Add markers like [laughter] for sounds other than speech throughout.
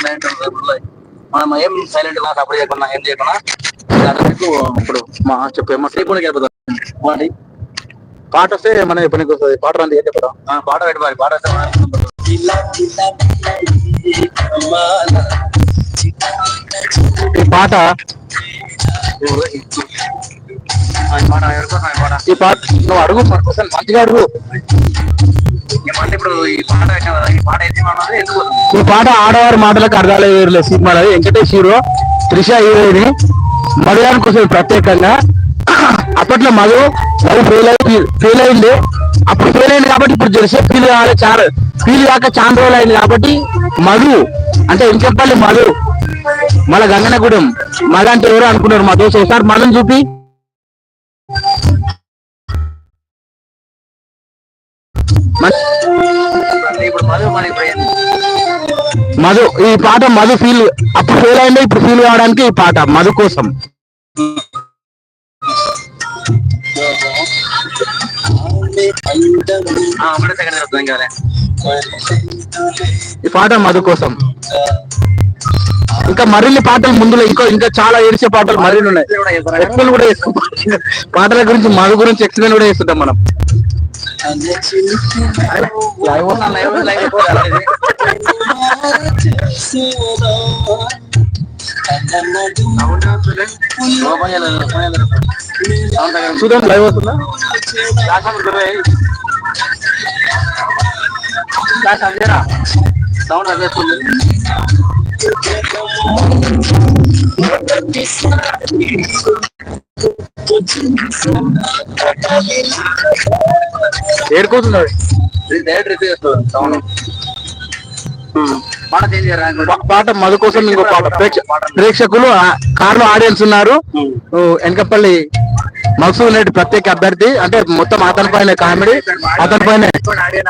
Silent మనం ఏం సైలెంట్గా సపోర్ట్ చేయకుండా ఏం చేయకుండా ఇప్పుడు మా చెప్పే మా శ్రీపుణికి వెళ్ళిపోతాం మాది పాట వస్తే మన పనికి వస్తుంది. పాట రాంది ఏం చెప్పడం పాట పెట్టుకోవాలి పాట వస్తే ఈ పాట ఈ పాట నువ్వు అడుగు మన కోసం మంచిగా అడుగు. ఇప్పుడు ఈ పాట ఈ పాట ఎందుకు ఈ పాట ఆడవారి మాటలకు అర్థాలు వేరులే సినిమాలో వెంకటేష్ హీరో త్రిష హీరోయిన్ మలయాళం కోసం ప్రత్యేకంగా అప్పట్లో మధు లవ్ ఫెయిల్ అయింది ఫెయిల్ అయింది. అప్పుడు ఫెయిల్ అయింది కాబట్టి ఇప్పుడు జెర్సీ ఫీల్ కావాలి చాలా ఫీల్ కాక చాలా రోజులు అయింది కాబట్టి మధు అంటే ఇంకెప్పల్లి మధు మళ్ళా గంగనగూడెం. మధు అంటే ఎవరు అనుకున్నారు? మా దోశ ఒకసారి మధుని చూపి. మధు ఈ పాట మధు ఫీల్ అప్పుడు ఫెయిల్ అయింది ఇప్పుడు ఫీల్ కావడానికి ఈ పాట మధు కోసం. ఈ పాట మధు కోసం. ఇంకా మరిన్ని పాటలు ముందులో ఇంకా ఇంకా చాలా ఏడ్చే పాటలు మరిన్ని ఉన్నాయి. ఎక్స్ప్లెయిన్ కూడా చేస్తాం. పాటల గురించి మధు గురించి ఎక్స్ప్లెయిన్ కూడా చేస్తుంటాం మనం. లైవ్ లైవ్ లైవ్ అయిపోతుంది సౌండ్ లైవ్ వస్తుందా? సౌండ్ ఏడుకోతున్నాడు పాట మధు కోసం ఇంకో పాట. ప్రేక్ష- ప్రేక్షకులు కార్లో ఆడియన్స్ ఉన్నారు. వెనకపల్లి మక్సూద్ రెడ్డి ప్రత్యేక అభ్యర్థి. అంటే మొత్తం అతని పైన కామెడీ. అతని పైన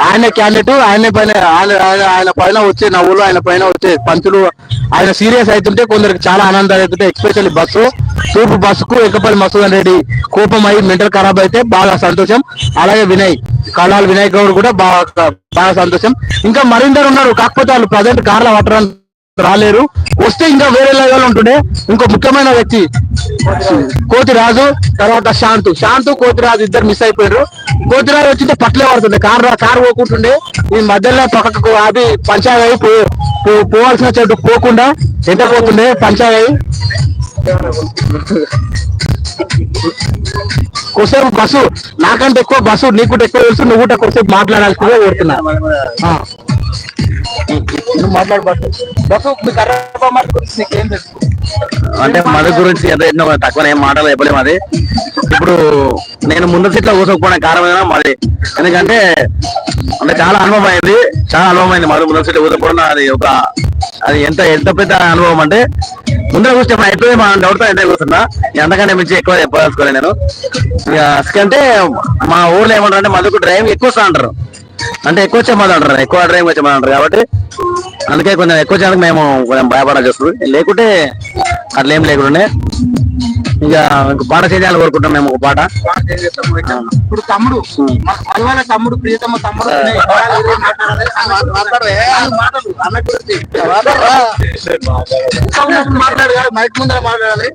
ఆయన క్యాండిడేట్ ఆయన పైన ఆయన ఆయన- పైన వచ్చే నవ్వులు ఆయన పైన వచ్చే పంచులు. ఆయన సీరియస్ అవుతుంటే కొందరికి చాలా ఆనందాలు అవుతుంటే ఎక్స్పెషల్లీ బస్సు. తూర్పు బస్సుకు ఎక్కపల్లి మసూదన్ రెడ్డి కోపం అయి మెంటల్ ఖరాబ్ అయితే బాగా సంతోషం. అలాగే వినయ్ కళాల్ వినయ్ గౌడ్ కూడా బాగా బాగా సంతోషం. ఇంకా మరిందరు ఉన్నారు కాకపోతే వాళ్ళు ప్రజెంట్ కార్ల పట్టడానికి రాలేరు. వస్తే ఇంకా వేరే లెవెల్ ఉంటుండే. ఇంకో ముఖ్యమైన వ్యక్తి కోతిరాజు తర్వాత శాంతు. శాంతు కోతిరాజు ఇద్దరు మిస్ అయిపోయారు కోతిరాజు వచ్చింటే పట్లే పడుతుండే కార్ కారు పోకుంటుండే. ఈ మధ్యలో పక్కకు అది పంచాయతీ అయి పో- పో- పోవాల్సిన చెట్టు పోకుండా ఎంత పోతుండే పంచాయతీ అయి. బస్సు. నాకంటే ఎక్కువ బస్సు నీకుంటే కూడా ఎక్కువ తెలుసు నువ్వు కూడా కొసేపు మాట్లాడాల్సిందే కోరుతున్నా. నువ్వు మాట్లాడు గురించి అంటే మధు గురించి ఎన్నో తక్కువ ఏం మాటలు చెప్పలేము అది. ఇప్పుడు నేను ముందు సీట్లో కూసకపోవడానికి కారణం ఏదైనా మాది. ఎందుకంటే అంటే చాలా అనుభవం అయింది. చాలా అనుభవం అయింది మధు ముందు సీట్లో కూసకపోవడం అది ఒక అది ఎంత ఎంత పెద్ద అనుభవం అంటే ముందర కూర్చో అయిపోయి మా డౌట్ ఎంత కూర్చున్నా. ఎంతకంటే మించి ఎక్కువ చెప్పదలుచుకోలేదు నేను. ఇక మా ఊర్లో ఏమంటారు అంటే మధుకు డ్రైవింగ్ ఎక్కువ వస్తా అంటారు. అంటే ఎక్కువ వచ్చేమని అంటారు ఎక్కువ డ్రైవింగ్ వచ్చేమని అంటారు కాబట్టి అందుకే కొంచెం ఎక్కువ చేయడానికి మేము కొంచెం భయపడాల్సి వస్తుంది. లేకుంటే అట్లా ఏం లేకుండే ఇక ఇంక పాట చేయాలని కోరుకుంటాం మేము ఒక పాట. ఇప్పుడు తమ్ముడు మన మధువాల తమ్ముడు ప్రియతమ తమ్ముడు మాట్లాడు మైక్ ముందర మాట్లాడాలి.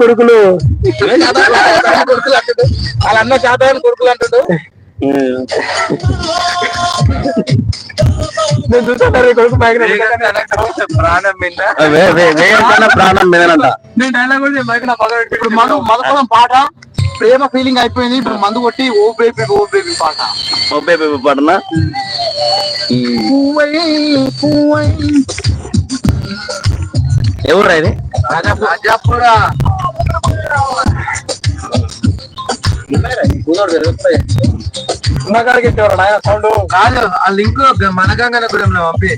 కొడుకులు. కొడుకులు అంటాడు. వాళ్ళ అన్న శాతగాని కొడుకులు అంటాడు. నేను చూసాను కొడుకు మైక్ ప్రాణం మీద ప్రాణం మీదనంట నేను డైలాగ్ కూడా మైక్ నా పక్కన పెట్టి. ఇప్పుడు మనం మధుకులం పాట ప్రేమ ఫీలింగ్ అయిపోయింది. ఇప్పుడు మందు కొట్టి ఓ బేబీ ఓ బేబీ పాట. ఒబ్బే బేబీ పాటనా? ఎవరు ఇది? రాజాపురా ఉన్నగాడికి సౌండ్. కాదు ఆ లింక్ మన గంగన కూడా పంపి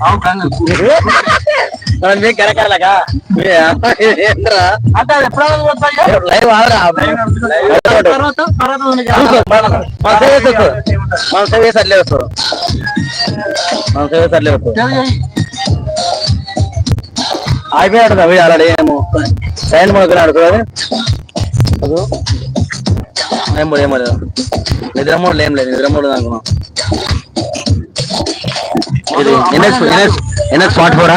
కరకాలగా అంటే అది? లైవ్ తర్వాత. మన అట్లే వస్తారు మన అట్లే వస్తారు తెలియదు. అయిపోయాడు అవి ఆల్రెడీ ఏమో. సైన్ మొదలుకున్నాడు చూడాలి ఏం పోదు ఏం పోదు నిద్రమూడు ఏం లేదు నిద్రమూడు అనుకున్నాం ఇది NS NS NS forty four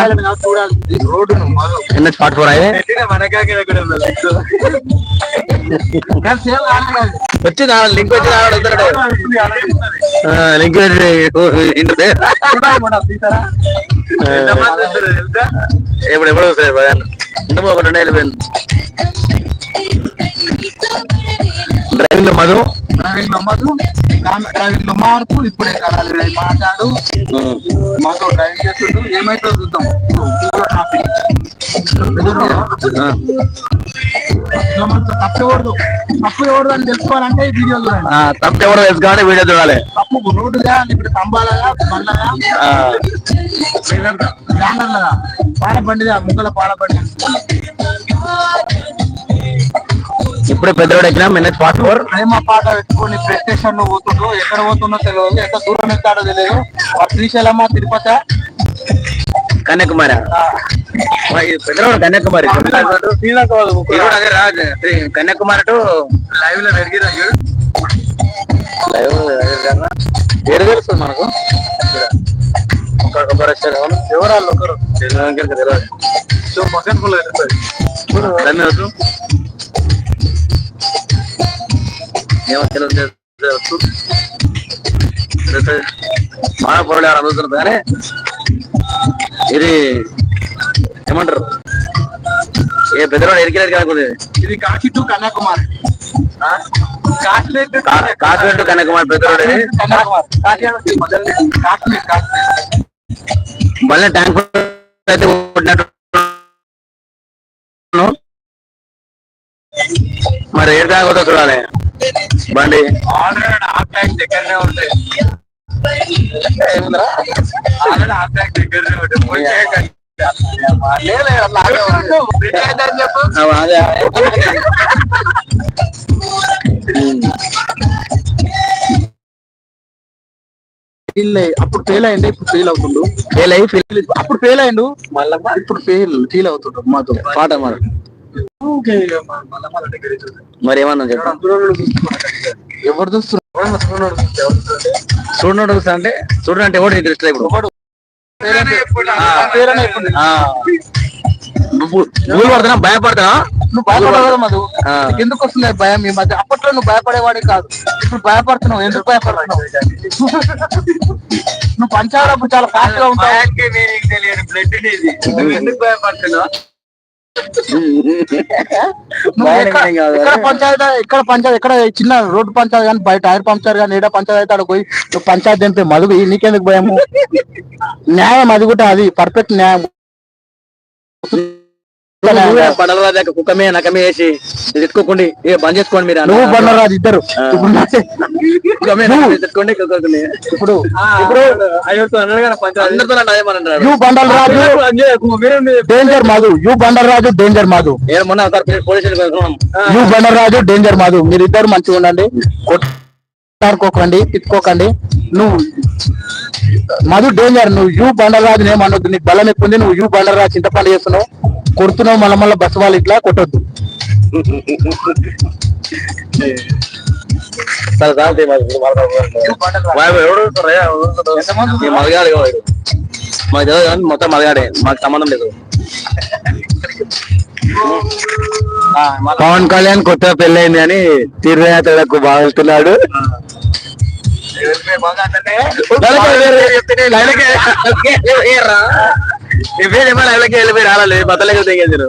చూడాలి రోడ్డును మధు ఎన్ఎస్ ఫార్టీ ఫోర్ అయ్యే వచ్చింది లింక్ వచ్చింది లింక్ ఎప్పుడు ఎప్పుడు వస్తుంది ఇంత ఒకటి ఉండే వెళ్ళిపోయింది డ్రైవింగ్లో మధు డ్రైవింగ్లో మధు డ్రైవింగ్లో మార్పు ఇప్పుడే కలాలి మాట్లాడు. మాతో డ్రైవింగ్ చేస్తుంటూ ఏమైతే చూద్దాం. తప్పకూడదు తప్పకూడదు అని తెలుసుకోవాలంటే ఈ వీడియో చూడండి. తప్పు ఎవరు తెలుసుకోవాలి వీడియో చూడాలి. తప్పు రోడ్డుగా ఇప్పుడు స్తంభాలగా బండగా ఆ, బ్యానర్లగా పాల బండిగా ముక్కల పాల బండి. ఇప్పుడే పెద్దవాడు ఎక్కినా ఎన్ఎస్ ఫార్టీ ఫోర్. ప్రేమ పాట పెట్టుకొని ప్లే స్టేషన్లో పోతుండ్రు ఎక్కడ పోతుందో తెలియదు ఎంత దూరం ఎత్తాడో తెలియదు శ్రీశైలమ్మ తిరుపతి. కన్యాకుమారి. పెద్దవాడు కన్యాకుమారి. కన్యాకుమారి టు లైవ్లో పెరిగిరా లైవ్ పేరు తెలుస్తుంది మనకు? ఒక- ఒక రెస్టారెంట్ అవును. ఎవరాళ్ళు ఒకరు? తెలియదు తెలియదు. మగన్ పుల్ల దాన్ని వద్దు. ఏమో తెలియదు, తెలియదు. తెలియదు. మన పొరలు ఎవరు అడుగుతున్నారు కానీ ఇది ఏమంటారు ఏ పెద్దవాడు ఎరికినట్టు కాకపోతే ఇది Kashi to Kanyakumari Kashmir to Kashmir to Kanyakumari పెద్దవాడు ఇది. కన్యాకుమారి కాశ్మీర్ కాశ్మీర్ కాశ్మీర్ మళ్ళీ ట్యాంక్ అయితే కొట్టినట్టు మరి ఏడు తాగొద్దో చూడాలి బండి. ఆల్రెడీ ఆ ట్యాంక్ దగ్గరనే ఉంది. ఆల్రెడీ ఆ దగ్గరనే. ఫెయిల్ అయ్యి- అప్పుడు ఫెయిల్ అయింది ఇప్పుడు ఫెయిల్ అవుతుండు. ఏ లైఫ్ అప్పుడు ఫెయిల్ అయిండు మళ్ళా ఇప్పుడు ఫెయిల్ ఫీల్ అవుతుండు మాతో. పాట మరి. మరి ఏమన్నా ఎవరు చూస్తున్నారు? చూడనోడు చూస్తా అంటే చూడండి అంటే ఎవడు ఇప్పుడు? ఎవడు? పేరనే ఇప్పుడు ఆ. నువ్వు నువ్వు పడుతున్నా భయపడుతున్నా నువ్వు భయపడవు మధు? ఎందుకు వస్తుంది భయం? ఈ మధ్య అప్పట్లో నువ్వు భయపడేవాడి కాదు. ఇప్పుడు భయపడుతున్నావు. ఎందుకు భయపడుతున్నావు? నువ్వు పంచాలప్పుడు చాలా ఫాస్ట్గా ఉంటావు. ఎందుకు భయపడుతున్నావు? [laughs] ఎక్కడ పంచాయతీ? ఎక్కడ పంచాయతీ? ఎక్కడ చిన్న రోడ్డు పంచాయతీ కానీ బయట టైర్ పంచర్ కానీ ఏడ పంచాయతీ ఆడ పోయి నువ్వు పంచాయతీ దింపే మధు నీకెందుకు భయము? [laughs] న్యాయం అది కూడా అది పర్ఫెక్ట్ న్యాయం. పడల దాకా కుక్కమే నకమే వేసి ఎత్తుకోకండి ఇక బంద్ చేసుకోండి మీరు నువ్వు బండరాజు ఇద్దరు. ఇప్పుడు ఎత్తుకోండి ఇప్పుడు you bundle Raju danger Madhu you bundle Raju danger Madhu నేను మొన్న కలుసుకున్నాం యు బండల్ రాజు డేంజర్ మాధు మీరు ఇద్దరు మంచిగా ఉండండి. కొట్టుకోకండి తిట్టుకోకండి. నువ్వు మధు డేంజర్. నువ్వు యు బండల్ రాజు ఏమనొద్దు. నీకు బలం ఎక్కువ ఉంది. నువ్వు యు బండల్ రాజు చింతపండు చేస్తున్నావు. కొడుతున్నావు మళ్ళీ మళ్ళీ బస్సు వాళ్ళు ఇట్లా కొట్టొద్దు. మలగాడు. మాకు తెలియదు కానీ మొత్తం మలగాడే మాకు సంబంధం లేదు. పవన్ కళ్యాణ్ కొత్త పెళ్ళైంది అని తీర్థయాత్రలకు బాగా వెళ్తున్నాడు లైవ్లకే వెళ్ళిపోయి రాలేదు బతలేక తెగేసారు